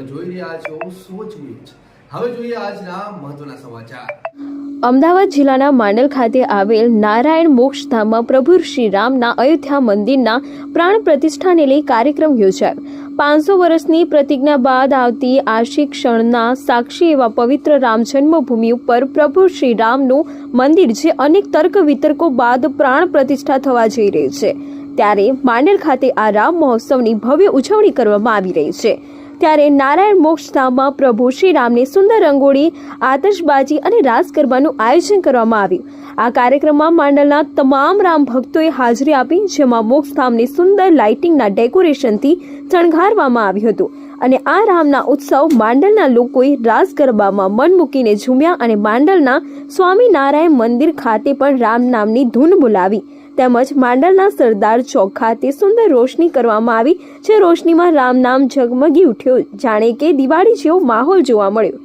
તમે જોઈ રહ્યા છો સોચ ન્યૂઝ. હવે જોઈએ આજના મહત્વના સમાચાર. અમદાવાદ જિલ્લાના માંડલ ખાતે આવેલ નારાયણ મોક્ષધામમાં પ્રભુ શ્રી રામના અયોધ્યા મંદિરના પ્રાણ પ્રતિષ્ઠાને લઈ કાર્યક્રમ યોજાયો. પાંચસો વર્ષની પ્રતિજ્ઞા બાદ આવતી આશી ક્ષણના સાક્ષી એવા પવિત્ર રામ જન્મભૂમિ ઉપર પ્રભુ શ્રી રામનું મંદિર જે અનેક તર્ક વિતર્કો બાદ પ્રાણ પ્રતિષ્ઠા થવા જઈ રહી છે. ત્યારે માંડલ ખાતે આ રામ મહોત્સવની ભવ્ય ઉજવણી કરવામાં આવી રહી છે. ત્યારે નારાયણ મોક્ષધામમાં પ્રભુ શ્રી રામને સુંદર રંગોળી, આતશબાજી અને રાસ ગરબાનું આયોજન કરવામાં આવ્યું. આ કાર્યક્રમમાં માંડલના તમામ રામ ભક્તોએ હાજરી આપી, જેમાં મોક્ષધામને સુંદર લાઇટિંગના ડેકોરેશનથી શણગારવામાં આવ્યું હતું. અને આ રામના ઉત્સવ માંડલના લોકોએ રાસ ગરબામાં મન મૂકીને ઝૂમ્યા અને માંડલના સ્વામિનારાયણ મંદિર ખાતે પણ રામ નામની ધૂન બોલાવી. તેમજ માંડલના સરદાર ચોક ખાતે સુંદર રોશની કરવામાં આવી, જે રોશનીમાં રામ નામ ઝગમગી ઉઠ્યો. જાણે કે દિવાળી જેવો માહોલ જોવા મળ્યો.